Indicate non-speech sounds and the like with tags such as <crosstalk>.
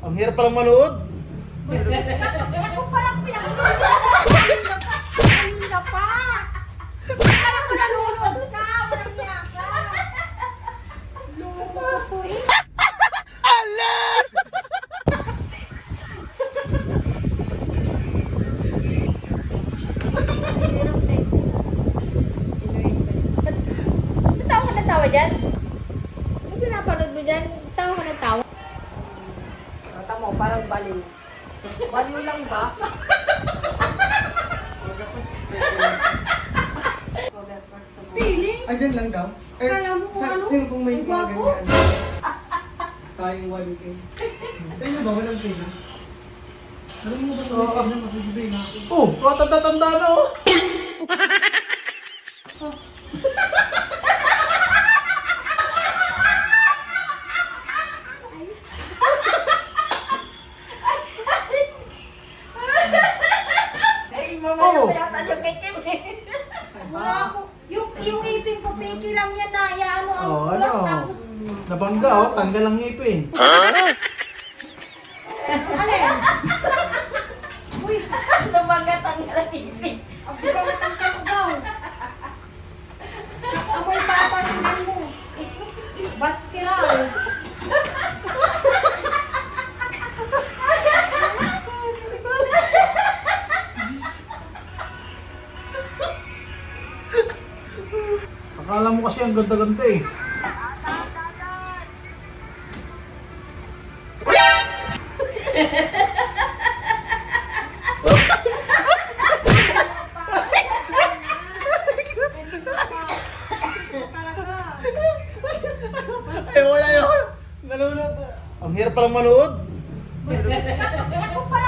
Ang hirap palang manood. Ako palang pinakulutan. Kanina pa. Akala ko nanonood ka. Walang niya ka. Loko ko eh. Ba't tawa ka ng tawa dyan? Ano pinapanood mo dyan? Tawa ka ng tawa? Mo, parang baliw. Baliw lang ba? Feeling? Dyan lang daw? Eh, Kala mo kung sa- ano? Sino kung may mga gwapo? ganyan? Sayang 1K. Sa inyo ba? Walang pay na? Alam mo ba sa may pay na magbibigay na ako? Oh, katanda-tanda na Oh. Piki lang yan na. Hayaan mo ang Oh, ano? Tapos, Nabangga oh, tanggal ang ngipin. alin? <laughs> Uy, lumagat ang ipin. Ang ang Akala mo kasi ang ganda-ganda eh. Ay, wala yun. Nanonood. Ang hirap palang manood. Ako.